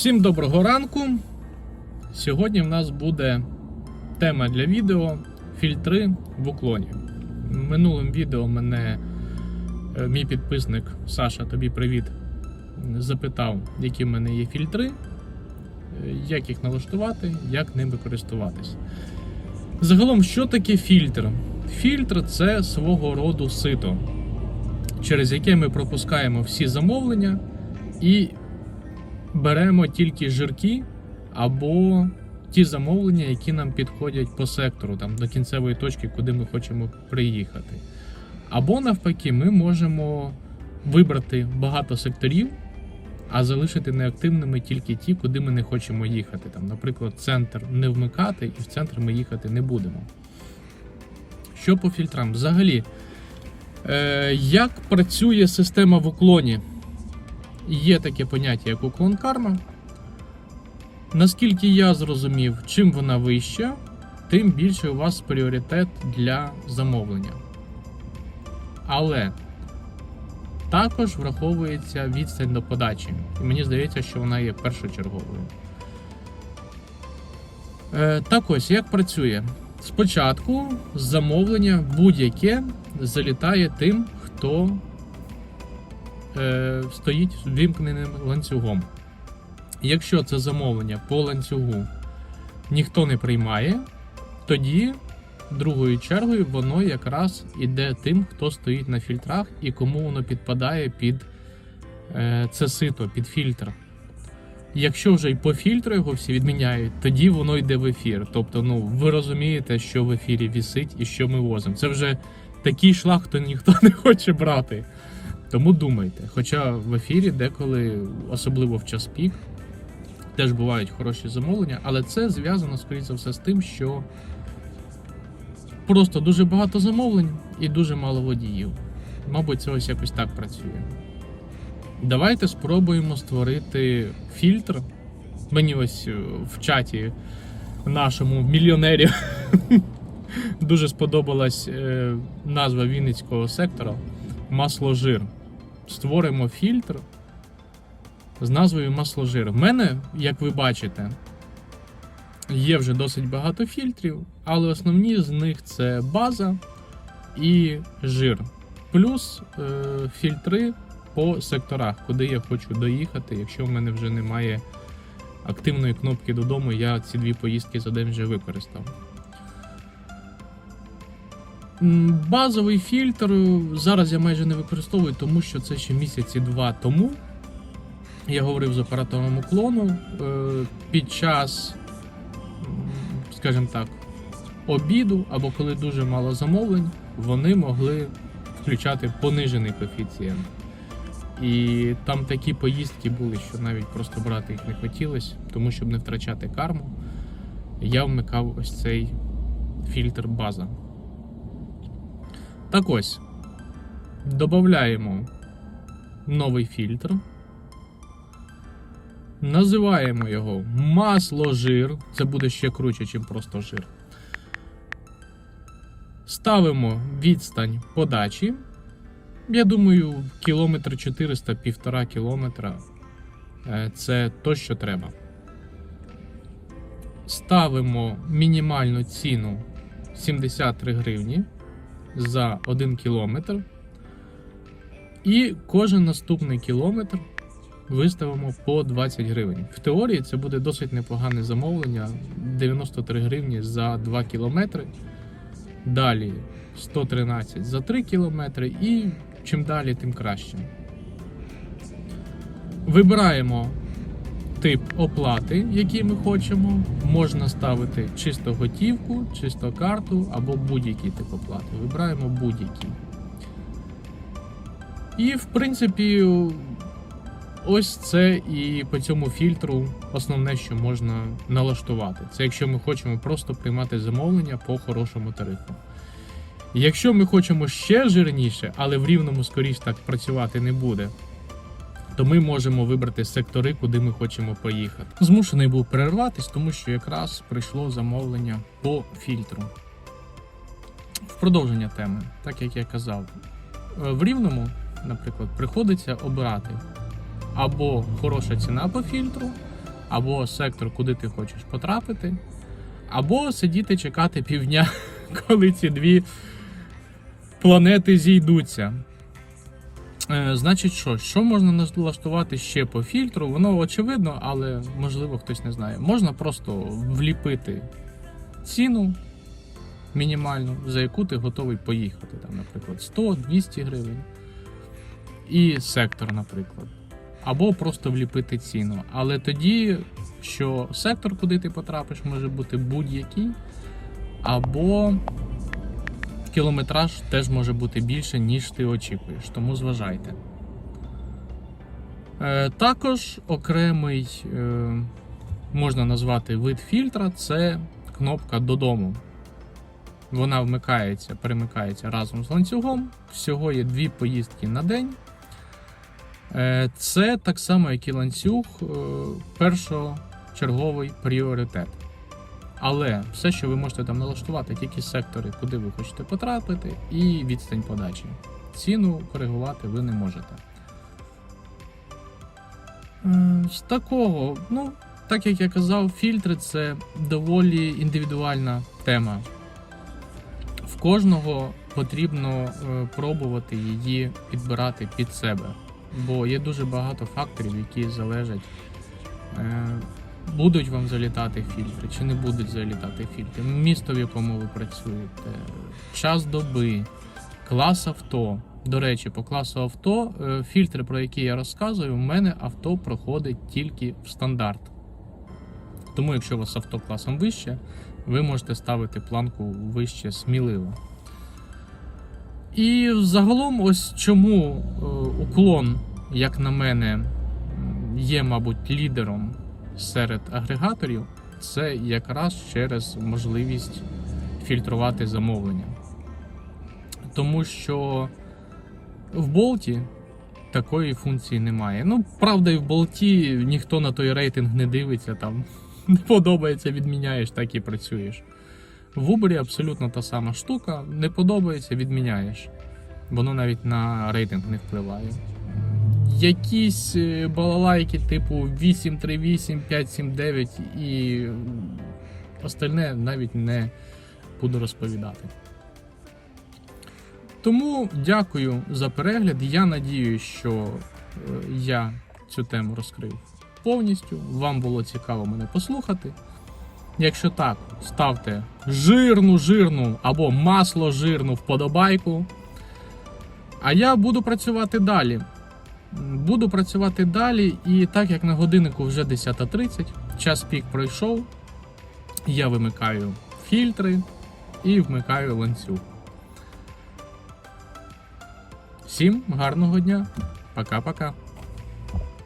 Всім доброго ранку. Сьогодні в нас буде тема для відео фільтри в уклоні. В минулому відео мене е, мій підписник Саша, тобі привіт, запитав, які в мене є фільтри, е, як їх налаштувати, як ними користуватись. Загалом, що таке фільтр? Фільтр це свого роду сито, через яке ми пропускаємо всі замовлення і беремо тільки жирки або ті замовлення, які нам підходять по сектору, там до кінцевої точки, куди ми хочемо приїхати. Або навпаки, ми можемо вибрати багато секторів, а залишити неактивними тільки ті, куди ми не хочемо їхати. Там, наприклад, центр не вмикати, і в центр ми їхати не будемо. Що по фільтрам? Взагалі, е, як працює система в уклоні? Є таке поняття, як уклон карма. Наскільки я зрозумів, чим вона вища, тим більше у вас пріоритет для замовлення. Але також враховується відстань до подачі. І мені здається, що вона є першочерговою. Е, так ось, як працює? Спочатку замовлення будь-яке залітає тим, хто е, стоїть вімкненим ланцюгом. Якщо це замовлення по ланцюгу ніхто не приймає, тоді другою чергою воно якраз іде тим, хто стоїть на фільтрах і кому воно підпадає під е, це сито, під фільтр. Якщо вже й по фільтру його всі відміняють, тоді воно йде в ефір. Тобто, ну ви розумієте, що в ефірі вісить і що ми возимо. Це вже такий шлях, хто ніхто не хоче брати. Тому думайте. Хоча в ефірі деколи, особливо в час пік, теж бувають хороші замовлення, але це зв'язано, скоріше за все, з тим, що просто дуже багато замовлень і дуже мало водіїв. Мабуть, це ось якось так працює. Давайте спробуємо створити фільтр. Мені ось е, в чаті нашому мільйонері дуже сподобалась е, назва Вінницького сектора масложир. Створимо фільтр з назвою масложир. В мене, як ви бачите, є вже досить багато фільтрів, але основні з них це база і жир. Плюс е, фільтри по секторах, куди я хочу доїхати. Якщо в мене вже немає активної кнопки додому, я ці дві поїздки за день вже використав. Базовий фільтр зараз я майже не використовую, тому що це ще місяці два тому. Я говорив з оператором уклону е, під час, скажімо так, обіду або коли дуже мало замовлень, вони могли включати понижений коефіцієнт. І там такі поїздки були, що навіть просто брати їх не хотілося, тому щоб не втрачати карму, я вмикав ось цей фільтр база. Так ось, додаємо новий фільтр. Називаємо його масло жир. Це буде ще круче, ніж просто жир. Ставимо відстань подачі. Я думаю, кілометр 400, півтора кілометра. Е, Це то, що треба. Ставимо мінімальну ціну 73 гривні за 1 кілометр. І кожен наступний кілометр виставимо по 20 гривень. В теорії це буде досить непогане замовлення. 93 гривні за 2 кілометри. Далі 113 за 3 кілометри. І чим далі, тим краще. Вибираємо тип оплати, який ми хочемо. Можна ставити чисто готівку, чисто карту або будь-який тип оплати. Вибираємо будь-який. І, в принципі, ось це і по цьому фільтру основне, що можна налаштувати. Це якщо ми хочемо просто приймати замовлення по хорошому тарифу. Якщо ми хочемо ще жирніше, але в рівному скоріш так працювати не буде, то ми можемо вибрати сектори, куди ми хочемо поїхати. Змушений був перерватись, тому що якраз прийшло замовлення по фільтру. В продовження теми, так як я казав, е, в рівному, наприклад, приходиться обирати або хороша ціна по фільтру, або сектор, куди ти хочеш потрапити, або сидіти чекати півдня, коли ці дві планети зійдуться. Е, Значить, що? Що можна налаштувати ще по фільтру? Воно очевидно, але можливо хтось не знає. Можна просто вліпити ціну мінімальну, за яку ти готовий поїхати. Там, наприклад, 100-200 гривень. І сектор, наприклад. Або просто вліпити ціну. Але тоді, що сектор, куди ти потрапиш, може бути будь-який, або кілометраж теж може бути більше, ніж ти очікуєш, тому зважайте. Е, також окремий е, можна назвати вид фільтра це кнопка додому. Вона вмикається, перемикається разом з ланцюгом. Всього є дві поїздки на день. Е, Це так само, як і ланцюг, першочерговий пріоритет. Але все, що ви можете там налаштувати, тільки сектори, куди ви хочете потрапити, і відстань подачі. Ціну коригувати ви не можете. З такого, ну, так як я казав, фільтри це доволі індивідуальна тема. В кожного потрібно е, пробувати її підбирати під себе. Бо є дуже багато факторів, які залежать, е, будуть вам залітати фільтри чи не будуть залітати фільтри, місто, в якому ви працюєте, час доби, клас авто. До речі, по класу авто е, фільтри, про які я розказую, у мене авто проходить тільки в стандарт. Тому, якщо у вас авто класом вище, ви можете ставити планку вище сміливо. І загалом, ось чому е, уклон, як на мене, є, мабуть, лідером серед агрегаторів, це якраз через можливість фільтрувати замовлення. Тому що в болті такої функції немає. Ну, правда, і в болті ніхто на той рейтинг не дивиться, там не подобається, відміняєш, так і працюєш. В Uber абсолютно та сама штука, не подобається, відміняєш. Воно навіть на рейтинг не впливає. Якісь е, балалайки, типу 838, 579 і остальне навіть не буду розповідати. Тому дякую за перегляд. Я надію, що е, я цю тему розкрив повністю. Вам було цікаво мене послухати. Якщо так, ставте жирну, жирну або масло жирну вподобайку. А я буду працювати далі. Буду працювати далі, і так як на годиннику вже 10.30, час пік пройшов, я вимикаю фільтри і вмикаю ланцюг. Всім гарного дня. Пока-пока.